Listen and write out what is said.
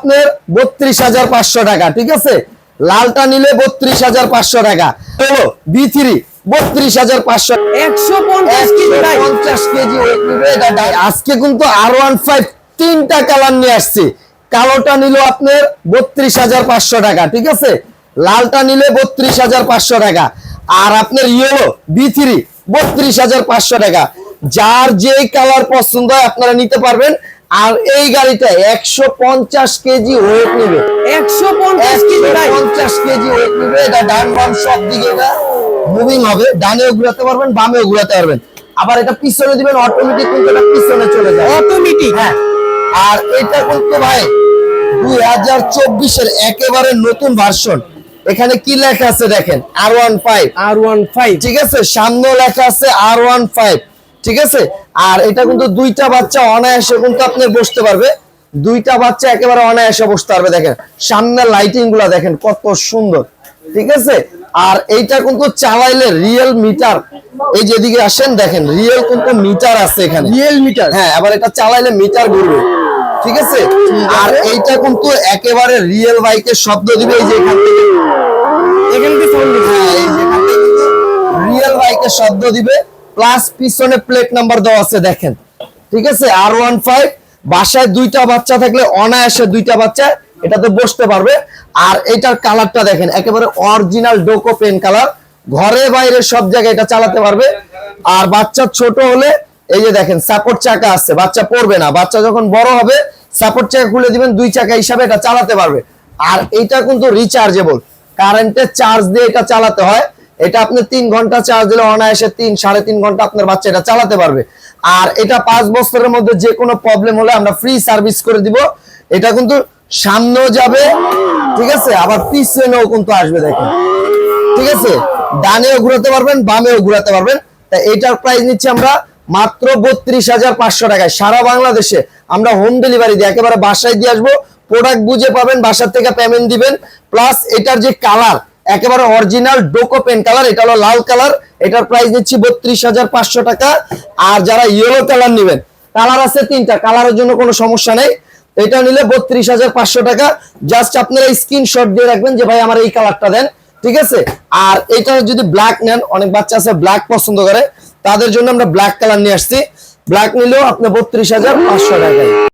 আপনার বত্রিশ হাজার পাঁচশো টাকা ঠিক আছে? লালটা নিলে বত্রিশ হাজার পাঁচশো টাকা। হলো বি থ্রি বত্রিশ হাজার পাঁচশো একশো পঞ্চাশ কেজি আজকে কিন্তু আর ওয়ান ফাইভ তিনটা কালার নিয়ে আসছি। কালোটা নিল আপনার বত্রিশ হাজার পাঁচশো টাকা ঠিক আছে? লালটা নিলে বত্রিশ হাজার পাঁচশো টাকা। আর আপনার ইয়েলো বি থ্রি বত্রিশ হাজার পাঁচশো টাকা। যার যে কালার পছন্দ হয় আপনারা নিতে পারবেন। আর এই গাড়িটা একশো পঞ্চাশ কেজি ওয়েট নেবে। একশো পঞ্চাশ কেজি পঞ্চাশ কেজি ওয়েট নেবে। এটা ডান বাম সব দিকে মুভিং হবে। ডানেও ঘুরাতে পারবেন বামেও ঘুরাতে পারবেন। আবার এটা পিছনে দিবেন অটোমেটিক কিন্তু এটা পিছনে চলে যায়। অটোমেটিক হ্যাঁ। আর এটা কিন্তু ভাই দুই হাজার চব্বিশের একেবারে নতুন ভার্সন এখানে কি লেখা আছে দেখেন? আর ওয়ান ফাইভ আর ওয়ান ফাইভ ঠিক আছে? সামনে লেখা আছে আর ওয়ান ফাইভ ঠিক আছে? আর এটা কিন্তু দুইটা বাচ্চা অনায়াসে কিন্তু আপনি বসতে পারবে। দুইটা বাচ্চা একেবারে অনায়াসে বসতে পারবে দেখেন। সামনের লাইটিংগুলা দেখেন কত সুন্দর। ঠিক আছে? আর এইটা কিন্তু চালাইলে রিয়েল মিটার এই যেদিকে আসেন দেখেন রিয়েল কিন্তু মিটার আছে এখানে। রিয়েল মিটার হ্যাঁ আবার এটা চালাইলে মিটার ঘুরবে। ঠিক আছে? আর এইটা কিন্তু একেবারে রিয়েল বাইকের শব্দ দিবে এই যে এখান থেকে। এখান থেকে sound হ্যাঁ, এখান থেকে। রিয়েল বাইকের শব্দ দিবে। প্লাস পিছনে প্লেট নাম্বার দেওয়া আছে, দেখেন। ঠিক আছে? আর ওয়ান ফাইভ বাসায় দুইটা বাচ্চা থাকলে অনায়াসে দুইটা বাচ্চা এটাতে বসতে পারবে। আর এটার কালারটা দেখেন, একেবারে অরিজিনাল ডোকো পেন কালার ঘরে বাইরে সব জায়গায় এটা চালাতে পারবে। আর বাচ্চা ছোট হলে, এই যে দেখেন সাপোর্ট চাকা আছে, বাচ্চা পড়বে না। বাচ্চা যখন বড় হবে সাপোর্ট চাকা খুলে দিবেন, দুই চাকা হিসাবে এটা চালাতে পারবে। আর এটা কিন্তু রিচার্জেবল কারেন্টের চার্জ দিয়ে এটা চালাতে হয়। এটা আপনি তিন ঘণ্টা চার্জ দিলে অনায়াসে তিন, সাড়ে তিন ঘণ্টা আপনার বাচ্চা এটা চালাতে পারবে। আর এটা পাঁচ বছরের মধ্যে যে কোনো প্রবলেম হলে আমরা ফ্রি সার্ভিস করে দিব। এটা কিন্তু সামনেও যাবে, ঠিক আছে? আবার পিছনেও কিন্তু আসবে, দেখেন। ঠিক আছে? ডানেও ঘুরাতে পারবেন, বামেও ঘুরাতে পারবেন। তা এটার প্রাইস নিচ্ছি আমরা মাত্র বত্রিশ হাজার পাঁচশো টাকায়। সারা বাংলাদেশে আমরা হোম ডেলিভারি দিই একেবারে বাসায় দিয়ে আসব। প্রোডাক্ট বুঝে পাবেন, বাসার থেকে পেমেন্ট দিবেন। প্লাস এটার যে কালার একেবারে অরিজিনাল ডোকো পেন কালার এটা হলো লাল কালার এটার প্রাইস দিচ্ছি বত্রিশ হাজার পাঁচশো টাকা। আর যারা ইয়েলো কালার নেবেন কালার আছে তিনটা কালারের জন্য কোনো সমস্যা নেই। এটা নিলে বত্রিশ হাজার পাঁচশো টাকা। জাস্ট আপনারা স্ক্রিনশট দিয়ে রাখবেন যে, ভাই, আমার এই কালারটা দেন। ঠিক আছে? আর এটা যদি ব্ল্যাক নেন, অনেক বাচ্চা আছে ব্ল্যাক পছন্দ করে, তাদের জন্য আমরা ব্ল্যাক কালার নিয়ে আসছি। ব্ল্যাক নিলেও আপনি বত্রিশ হাজার পাঁচশো টাকায়।